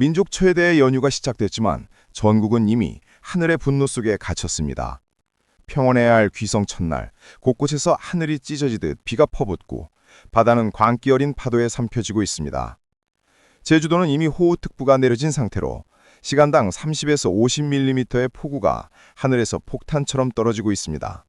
민족 최대의 연휴가 시작됐지만 전국은 이미 하늘의 분노 속에 갇혔습니다. 평온해야 할 귀성 첫날, 곳곳에서 하늘이 찢어지듯 비가 퍼붓고 바다는 광기 어린 파도에 삼켜지고 있습니다. 제주도는 이미 호우특보가 내려진 상태로 시간당 30에서 50mm의 폭우가 하늘에서 폭탄처럼 떨어지고 있습니다.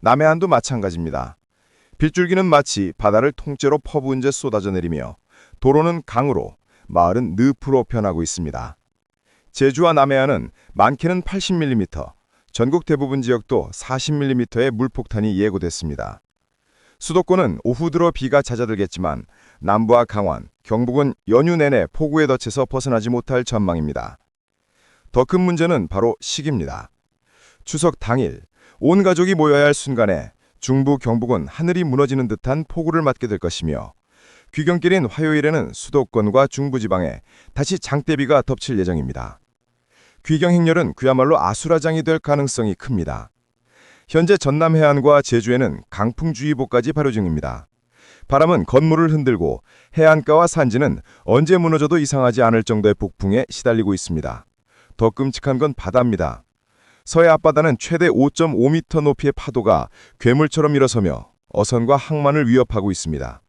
남해안도 마찬가지입니다. 빗줄기는 마치 바다를 통째로 퍼부은 채 쏟아져 내리며 도로는 강으로, 마을은 늪으로 변하고 있습니다. 제주와 남해안은 많게는 80mm, 전국 대부분 지역도 40mm의 물폭탄이 예고됐습니다. 수도권은 오후 들어 비가 잦아들겠지만 남부와 강원, 경북은 연휴 내내 폭우에 덫에서 벗어나지 못할 전망입니다. 더 큰 문제는 바로 시기입니다. 추석 당일 온 가족이 모여야 할 순간에 중부 경북은 하늘이 무너지는 듯한 폭우를 맞게 될 것이며 귀경길인 화요일에는 수도권과 중부지방에 다시 장대비가 덮칠 예정입니다. 귀경 행렬은 그야말로 아수라장이 될 가능성이 큽니다. 현재 전남 해안과 제주에는 강풍주의보까지 발효 중입니다. 바람은 건물을 흔들고 해안가와 산지는 언제 무너져도 이상하지 않을 정도의 북풍에 시달리고 있습니다. 더 끔찍한 건 바다입니다. 서해 앞바다는 최대 5.5m 높이의 파도가 괴물처럼 일어서며 어선과 항만을 위협하고 있습니다.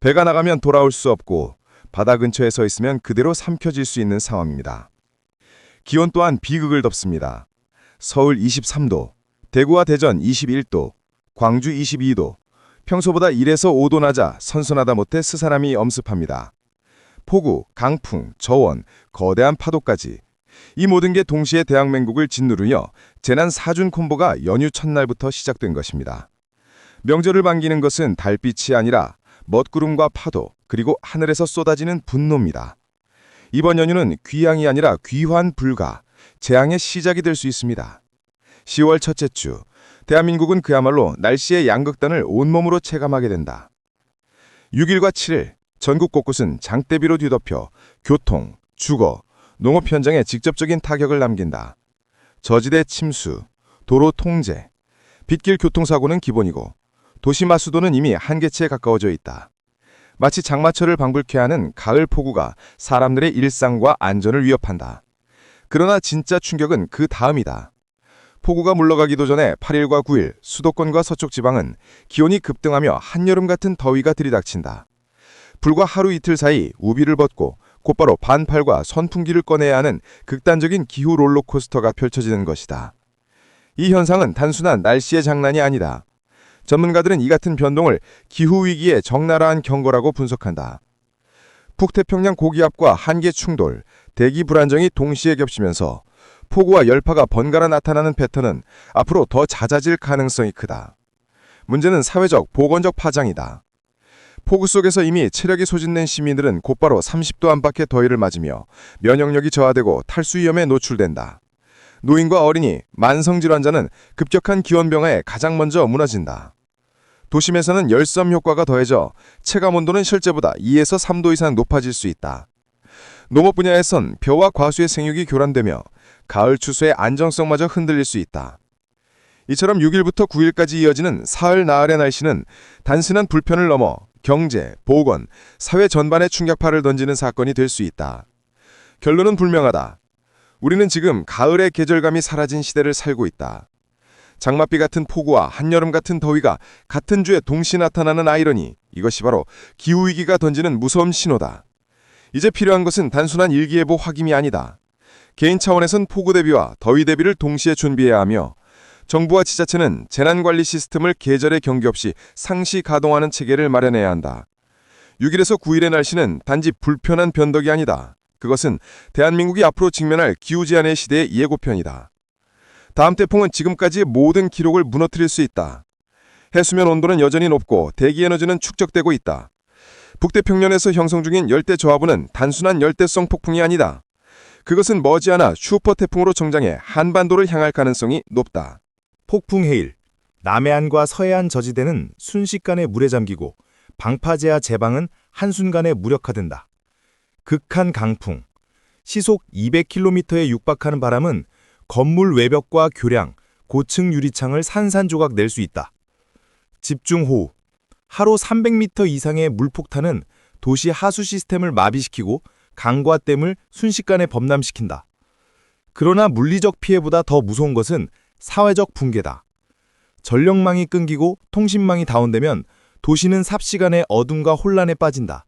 배가 나가면 돌아올 수 없고 바다 근처에 서 있으면 그대로 삼켜질 수 있는 상황입니다. 기온 또한 비극을 덮습니다. 서울 23도, 대구와 대전 21도, 광주 22도, 평소보다 1에서 5도 낮아 선선하다 못해 스사람이 엄습합니다. 폭우, 강풍, 저원, 거대한 파도까지 이 모든 게 동시에 대한민국을 짓누르며 재난 사준 콤보가 연휴 첫날부터 시작된 것입니다. 명절을 반기는 것은 달빛이 아니라 멋구름과 파도 그리고 하늘에서 쏟아지는 분노입니다. 이번 연휴는 귀향이 아니라 귀환 불가, 재앙의 시작이 될 수 있습니다. 10월 첫째 주, 대한민국은 그야말로 날씨의 양극단을 온몸으로 체감하게 된다. 6일과 7일, 전국 곳곳은 장대비로 뒤덮여 교통, 주거, 농업 현장에 직접적인 타격을 남긴다. 저지대 침수, 도로 통제, 빗길 교통사고는 기본이고 도시 마 수도는 이미 한계치에 가까워져 있다. 마치 장마철을 방불케 하는 가을 폭우가 사람들의 일상과 안전을 위협한다. 그러나 진짜 충격은 그 다음이다. 폭우가 물러가기도 전에 8일과 9일 수도권과 서쪽 지방은 기온이 급등하며 한여름 같은 더위가 들이닥친다. 불과 하루 이틀 사이 우비를 벗고 곧바로 반팔과 선풍기를 꺼내야 하는 극단적인 기후 롤러코스터가 펼쳐지는 것이다. 이 현상은 단순한 날씨의 장난이 아니다. 전문가들은 이 같은 변동을 기후위기의 적나라한 경고라고 분석한다. 북태평양 고기압과 한계 충돌, 대기 불안정이 동시에 겹치면서 폭우와 열파가 번갈아 나타나는 패턴은 앞으로 더 잦아질 가능성이 크다. 문제는 사회적, 보건적 파장이다. 폭우 속에서 이미 체력이 소진된 시민들은 곧바로 30도 안팎의 더위를 맞으며 면역력이 저하되고 탈수 위험에 노출된다. 노인과 어린이, 만성질 환자는 급격한 기온 변화에 가장 먼저 무너진다. 도심에서는 열섬 효과가 더해져 체감 온도는 실제보다 2에서 3도 이상 높아질 수 있다. 농업 분야에선 벼와 과수의 생육이 교란되며 가을 추수의 안정성마저 흔들릴 수 있다. 이처럼 6일부터 9일까지 이어지는 사흘 나흘의 날씨는 단순한 불편을 넘어 경제, 보건, 사회 전반에 충격파를 던지는 사건이 될 수 있다. 결론은 불명하다. 우리는 지금 가을의 계절감이 사라진 시대를 살고 있다. 장맛비 같은 폭우와 한여름 같은 더위가 같은 주에 동시에 나타나는 아이러니 이것이 바로 기후위기가 던지는 무서운 신호다. 이제 필요한 것은 단순한 일기예보 확인이 아니다. 개인 차원에선 폭우 대비와 더위 대비를 동시에 준비해야 하며 정부와 지자체는 재난관리 시스템을 계절에 경계 없이 상시 가동하는 체계를 마련해야 한다. 6일에서 9일의 날씨는 단지 불편한 변덕이 아니다. 그것은 대한민국이 앞으로 직면할 기후제한의 시대의 예고편이다. 다음 태풍은 지금까지의 모든 기록을 무너뜨릴 수 있다. 해수면 온도는 여전히 높고 대기 에너지는 축적되고 있다. 북태평양에서 형성 중인 열대 저하부는 단순한 열대성 폭풍이 아니다. 그것은 머지않아 슈퍼 태풍으로 정장해 한반도를 향할 가능성이 높다. 폭풍 해일, 남해안과 서해안 저지대는 순식간에 물에 잠기고 방파제와 제방은 한순간에 무력화된다. 극한 강풍, 시속 200km에 육박하는 바람은 건물 외벽과 교량, 고층 유리창을 산산조각 낼 수 있다. 집중호우, 하루 300m 이상의 물폭탄은 도시 하수 시스템을 마비시키고 강과 댐을 순식간에 범람시킨다. 그러나 물리적 피해보다 더 무서운 것은 사회적 붕괴다. 전력망이 끊기고 통신망이 다운되면 도시는 삽시간에 어둠과 혼란에 빠진다.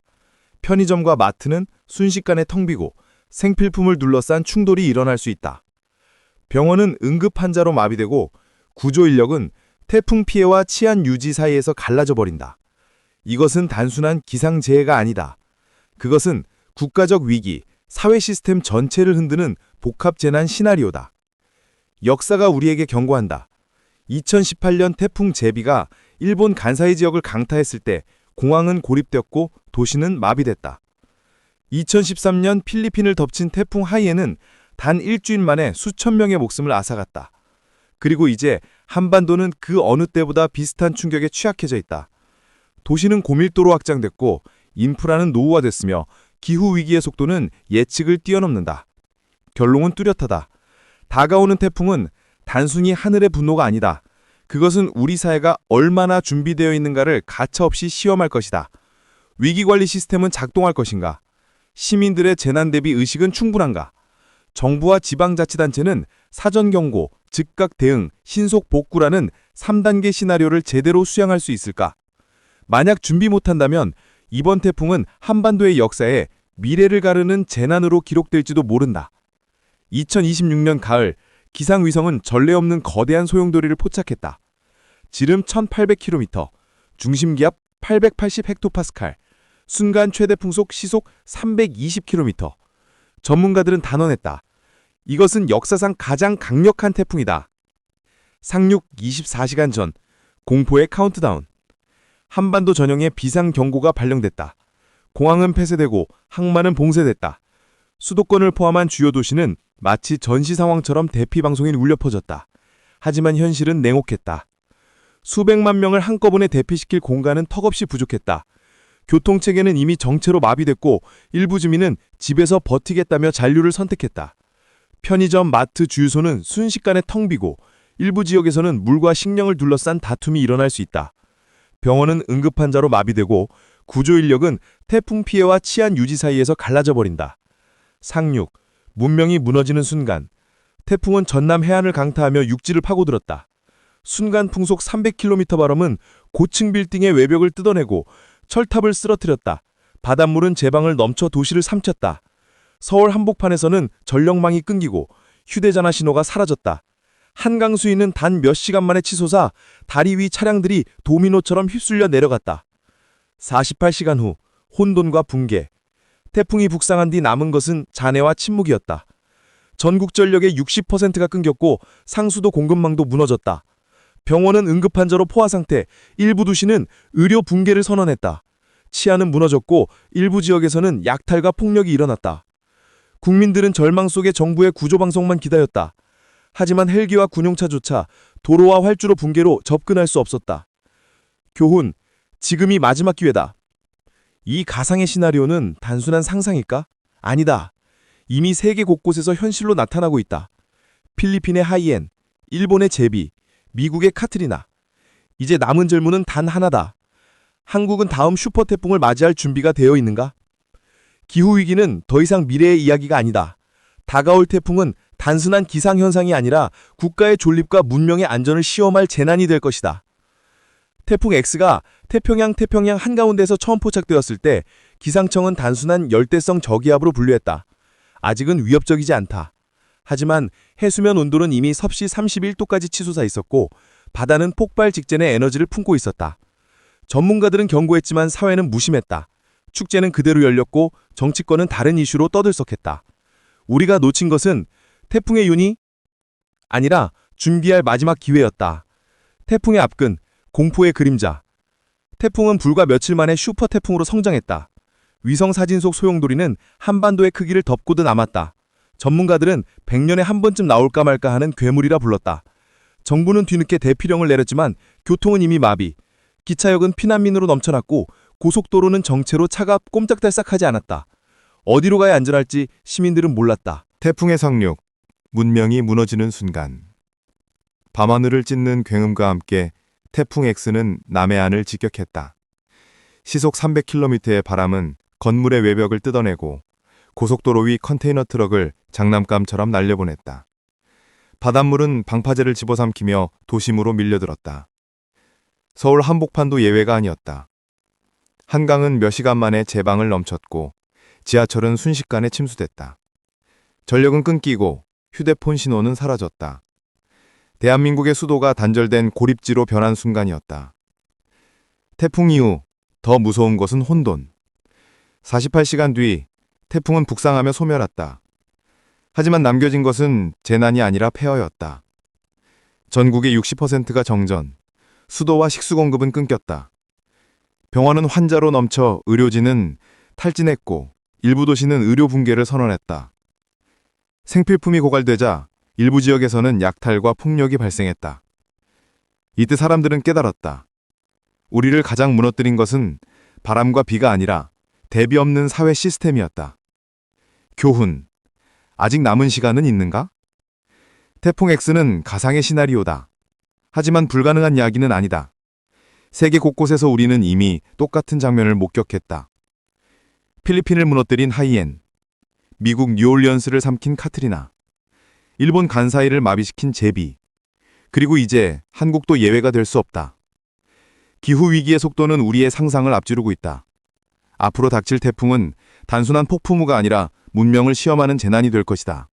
편의점과 마트는 순식간에 텅 비고 생필품을 둘러싼 충돌이 일어날 수 있다. 병원은 응급 환자로 마비되고 구조 인력은 태풍 피해와 치안 유지 사이에서 갈라져 버린다. 이것은 단순한 기상재해가 아니다. 그것은 국가적 위기, 사회 시스템 전체를 흔드는 복합 재난 시나리오다. 역사가 우리에게 경고한다. 2018년 태풍 제비가 일본 간사이 지역을 강타했을 때 공항은 고립되었고 도시는 마비됐다. 2013년 필리핀을 덮친 태풍 하이에는 단 일주일 만에 수천 명의 목숨을 앗아갔다. 그리고 이제 한반도는 그 어느 때보다 비슷한 충격에 취약해져 있다. 도시는 고밀도로 확장됐고 인프라는 노후화됐으며 기후 위기의 속도는 예측을 뛰어넘는다. 결론은 뚜렷하다. 다가오는 태풍은 단순히 하늘의 분노가 아니다. 그것은 우리 사회가 얼마나 준비되어 있는가를 가차없이 시험할 것이다. 위기관리 시스템은 작동할 것인가? 시민들의 재난 대비 의식은 충분한가? 정부와 지방자치단체는 사전 경고, 즉각 대응, 신속 복구라는 3단계 시나리오를 제대로 수행할 수 있을까? 만약 준비 못한다면 이번 태풍은 한반도의 역사에 미래를 가르는 재난으로 기록될지도 모른다. 2026년 가을 기상위성은 전례 없는 거대한 소용돌이를 포착했다. 지름 1800km, 중심기압 880헥토파스칼, 순간 최대 풍속 시속 320km. 전문가들은 단언했다. 이것은 역사상 가장 강력한 태풍이다. 상륙 24시간 전 공포의 카운트다운. 한반도 전역에 비상 경고가 발령됐다. 공항은 폐쇄되고 항만은 봉쇄됐다. 수도권을 포함한 주요 도시는 마치 전시 상황처럼 대피 방송이 울려 퍼졌다. 하지만 현실은 냉혹했다. 수백만 명을 한꺼번에 대피시킬 공간은 턱없이 부족했다. 교통체계는 이미 정체로 마비됐고 일부 주민은 집에서 버티겠다며 잔류를 선택했다. 편의점, 마트, 주유소는 순식간에 텅 비고 일부 지역에서는 물과 식량을 둘러싼 다툼이 일어날 수 있다. 병원은 응급환자로 마비되고 구조 인력은 태풍 피해와 치안 유지 사이에서 갈라져 버린다. 상륙, 문명이 무너지는 순간 태풍은 전남 해안을 강타하며 육지를 파고들었다. 순간 풍속 300km 바람은 고층 빌딩의 외벽을 뜯어내고 철탑을 쓰러뜨렸다. 바닷물은 제방을 넘쳐 도시를 삼켰다. 서울 한복판에서는 전력망이 끊기고 휴대전화 신호가 사라졌다. 한강 수위는 단 몇 시간 만에 치솟아 다리 위 차량들이 도미노처럼 휩쓸려 내려갔다. 48시간 후 혼돈과 붕괴. 태풍이 북상한 뒤 남은 것은 잔해와 침묵이었다. 전국 전력의 60%가 끊겼고 상수도 공급망도 무너졌다. 병원은 응급환자로 포화 상태, 일부 도시는 의료 붕괴를 선언했다. 치안은 무너졌고 일부 지역에서는 약탈과 폭력이 일어났다. 국민들은 절망 속에 정부의 구조방송만 기다렸다. 하지만 헬기와 군용차조차 도로와 활주로 붕괴로 접근할 수 없었다. 교훈, 지금이 마지막 기회다. 이 가상의 시나리오는 단순한 상상일까? 아니다. 이미 세계 곳곳에서 현실로 나타나고 있다. 필리핀의 하이엔, 일본의 제비, 미국의 카트리나. 이제 남은 질문은 단 하나다. 한국은 다음 슈퍼 태풍을 맞이할 준비가 되어 있는가? 기후위기는 더 이상 미래의 이야기가 아니다. 다가올 태풍은 단순한 기상현상이 아니라 국가의 존립과 문명의 안전을 시험할 재난이 될 것이다. 태풍 X가 태평양 태평양 한가운데서 처음 포착되었을 때 기상청은 단순한 열대성 저기압으로 분류했다. 아직은 위협적이지 않다. 하지만 해수면 온도는 이미 섭씨 31도까지 치솟아 있었고 바다는 폭발 직전에 에너지를 품고 있었다. 전문가들은 경고했지만 사회는 무심했다. 축제는 그대로 열렸고 정치권은 다른 이슈로 떠들썩했다. 우리가 놓친 것은 태풍의 윤이 아니라 준비할 마지막 기회였다. 태풍의 앞근, 공포의 그림자. 태풍은 불과 며칠 만에 슈퍼 태풍으로 성장했다. 위성 사진 속 소용돌이는 한반도의 크기를 덮고도 남았다. 전문가들은 100년에 한 번쯤 나올까 말까 하는 괴물이라 불렀다. 정부는 뒤늦게 대피령을 내렸지만 교통은 이미 마비. 기차역은 피난민으로 넘쳐났고 고속도로는 정체로 차가 꼼짝달싹하지 않았다. 어디로 가야 안전할지 시민들은 몰랐다. 태풍의 상륙, 문명이 무너지는 순간. 밤하늘을 찢는 굉음과 함께 태풍 X는 남해안을 직격했다. 시속 300km의 바람은 건물의 외벽을 뜯어내고 고속도로 위 컨테이너 트럭을 장난감처럼 날려보냈다. 바닷물은 방파제를 집어삼키며 도심으로 밀려들었다. 서울 한복판도 예외가 아니었다. 한강은 몇 시간 만에 제방을 넘쳤고 지하철은 순식간에 침수됐다. 전력은 끊기고 휴대폰 신호는 사라졌다. 대한민국의 수도가 단절된 고립지로 변한 순간이었다. 태풍 이후 더 무서운 것은 혼돈. 48시간 뒤 태풍은 북상하며 소멸했다. 하지만 남겨진 것은 재난이 아니라 폐허였다. 전국의 60%가 정전, 수도와 식수 공급은 끊겼다. 병원은 환자로 넘쳐 의료진은 탈진했고 일부 도시는 의료 붕괴를 선언했다. 생필품이 고갈되자 일부 지역에서는 약탈과 폭력이 발생했다. 이때 사람들은 깨달았다. 우리를 가장 무너뜨린 것은 바람과 비가 아니라 대비 없는 사회 시스템이었다. 교훈. 아직 남은 시간은 있는가? 태풍 X는 가상의 시나리오다. 하지만 불가능한 이야기는 아니다. 세계 곳곳에서 우리는 이미 똑같은 장면을 목격했다. 필리핀을 무너뜨린 하이엔, 미국 뉴올리언스를 삼킨 카트리나, 일본 간사이를 마비시킨 제비, 그리고 이제 한국도 예외가 될 수 없다. 기후 위기의 속도는 우리의 상상을 앞지르고 있다. 앞으로 닥칠 태풍은 단순한 폭풍우가 아니라 문명을 시험하는 재난이 될 것이다.